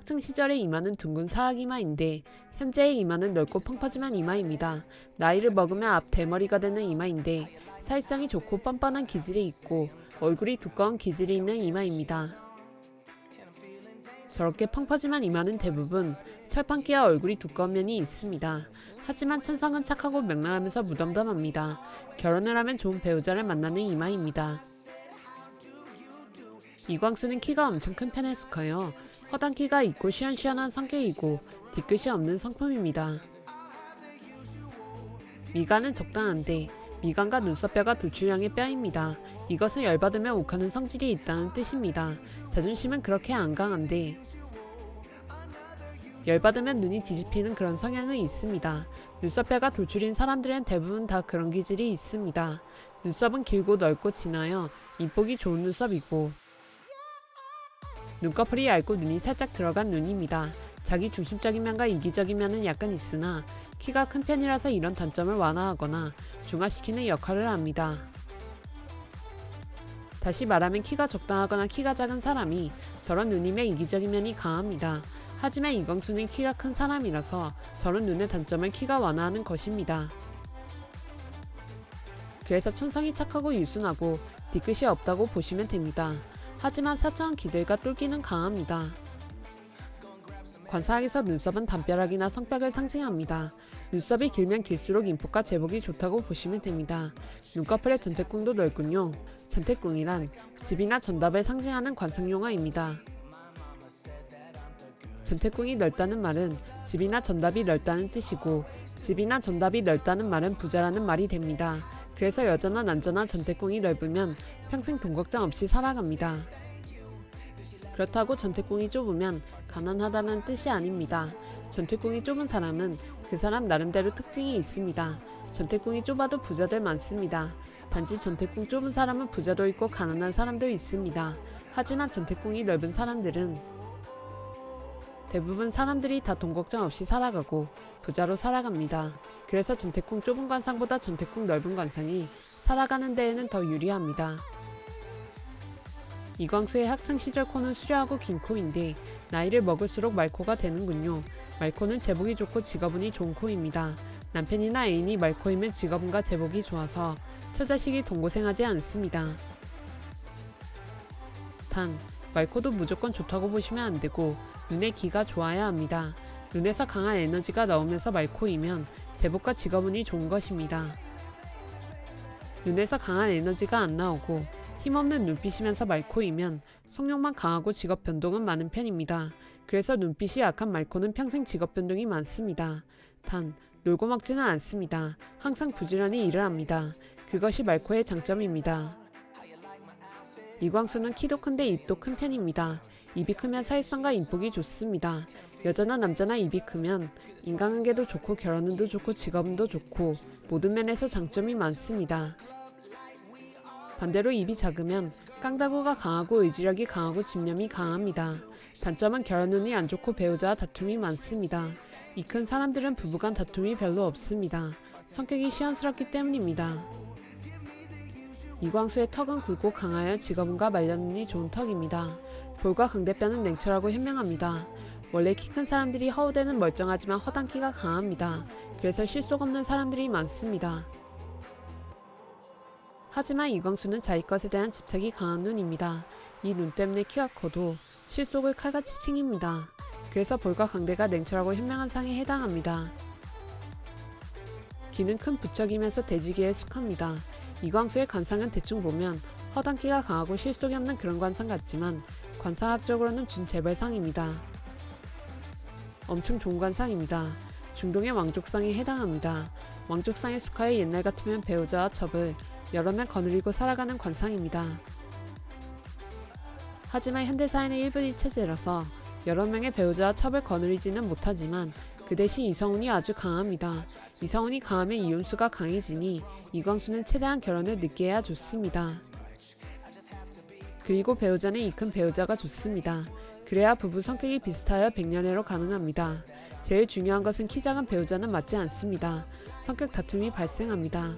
학창 시절의 이마는 둥근 사각 이마인데 현재의 이마는 넓고 펑퍼짐한 이마입니다. 나이를 먹으면 앞 대머리가 되는 이마인데 사회성이 좋고 뻔뻔한 기질이 있고 얼굴이 두꺼운 기질이 있는 이마입니다. 저렇게 펑퍼짐한 이마는 대부분 철판기와 얼굴이 두꺼운 면이 있습니다. 하지만 천성은 착하고 명랑하면서 무덤덤합니다. 결혼을 하면 좋은 배우자를 만나는 이마입니다. 이광수는 키가 엄청 큰 편에 속하여 허당 키가 있고 시원시원한 성격이고 뒤끝이 없는 성품입니다. 미간은 적당한데 미간과 눈썹뼈가 돌출형의 뼈입니다. 이것은 열받으면 욱하는 성질이 있다는 뜻입니다. 자존심은 그렇게 안 강한데 열받으면 눈이 뒤집히는 그런 성향은 있습니다. 눈썹뼈가 돌출인 사람들은 대부분 다 그런 기질이 있습니다. 눈썹은 길고 넓고 진하여 인복이 좋은 눈썹이고 눈꺼풀이 얇고 눈이 살짝 들어간 눈입니다. 자기 중심적인 면과 이기적인 면은 약간 있으나 키가 큰 편이라서 이런 단점을 완화하거나 중화시키는 역할을 합니다. 다시 말하면 키가 적당하거나 키가 작은 사람이 저런 눈이면 이기적인 면이 강합니다. 하지만 이광수는 키가 큰 사람이라서 저런 눈의 단점을 키가 완화하는 것입니다. 그래서 천성이 착하고 유순하고 뒤끝이 없다고 보시면 됩니다. 하지만 사차원 기질과 똘끼는 강합니다. 관사학에서 눈썹은 담벼락이나 성벽을 상징합니다. 눈썹이 길면 길수록 인폭과 제복이 좋다고 보시면 됩니다. 눈꺼풀의 전태궁도 넓군요. 전태궁이란 집이나 전답을 상징하는 관상용어입니다. 전태궁이 넓다는 말은 집이나 전답이 넓다는 뜻이고 집이나 전답이 넓다는 말은 부자라는 말이 됩니다. 그래서 여자나 남자나 전태궁이 넓으면 평생 돈 걱정 없이 살아갑니다. 그렇다고 전태궁이 좁으면 가난하다는 뜻이 아닙니다. 전태궁이 좁은 사람은 그 사람 나름대로 특징이 있습니다. 전태궁이 좁아도 부자들 많습니다. 단지 전태궁 좁은 사람은 부자도 있고 가난한 사람도 있습니다. 하지만 전태궁이 넓은 사람들은 대부분 사람들이 다 돈 걱정 없이 살아가고 부자로 살아갑니다. 그래서 전태궁 좁은 관상보다 전태궁 넓은 관상이 살아가는 데에는 더 유리합니다. 이광수의 학창 시절 코는 수려하고 긴 코인데 나이를 먹을수록 말코가 되는군요. 말코는 제복이 좋고 직업운이 좋은 코입니다. 남편이나 애인이 말코이면 직업운과 제복이 좋아서 처자식이 동고생하지 않습니다. 단 말코도 무조건 좋다고 보시면 안 되고 눈의 기가 좋아야 합니다. 눈에서 강한 에너지가 나오면서 말코이면 제복과 직업운이 좋은 것입니다. 눈에서 강한 에너지가 안 나오고 힘없는 눈빛이면서 말코이면 성욕만 강하고 직업 변동은 많은 편입니다. 그래서 눈빛이 약한 말코는 평생 직업 변동이 많습니다. 단 놀고 먹지는 않습니다. 항상 부지런히 일을 합니다. 그것이 말코의 장점입니다. 이광수는 키도 큰데 입도 큰 편입니다. 입이 크면 사회성과 인복이 좋습니다. 여자나 남자나 입이 크면 인간관계도 좋고 결혼운도 좋고 직업운도 좋고 모든 면에서 장점이 많습니다. 반대로 입이 작으면 깡다구가 강하고 의지력이 강하고 집념이 강합니다. 단점은 결혼운이 안 좋고 배우자와 다툼이 많습니다. 이 큰 사람들은 부부간 다툼이 별로 없습니다. 성격이 시원스럽기 때문입니다. 이광수의 턱은 굵고 강하여 직업운과 말년운이 좋은 턱입니다. 볼과 강대뼈는 냉철하고 현명합니다. 원래 키 큰 사람들이 허우대는 멀쩡하지만 허당키가 강합니다. 그래서 실속 없는 사람들이 많습니다. 하지만 이광수는 자기 것에 대한 집착이 강한 눈입니다. 이 눈 때문에 키가 커도 실속을 칼같이 챙깁니다. 그래서 볼과 강대가 냉철하고 현명한 상에 해당합니다. 귀는 큰 부척이면서 대지기에 속합니다. 이광수의 관상은 대충 보면 허당기가 강하고 실속이 없는 그런 관상 같지만 관상학적으로는 준재벌상입니다. 엄청 좋은 관상입니다. 중동의 왕족상에 해당합니다. 왕족상에 속하여 옛날 같으면 배우자와 첩을 여러 명 거느리고 살아가는 관상입니다. 하지만 현대사회는 일부의 체제라서 여러 명의 배우자와 첩을 거느리지는 못하지만 그 대신 이성운이 아주 강합니다. 이성운이 강하면 이혼수가 강해지니 이광수는 최대한 결혼을 늦게 해야 좋습니다. 그리고 배우자는 이 큰 배우자가 좋습니다. 그래야 부부 성격이 비슷하여 백년해로 가능합니다. 제일 중요한 것은 키 작은 배우자는 맞지 않습니다. 성격 다툼이 발생합니다.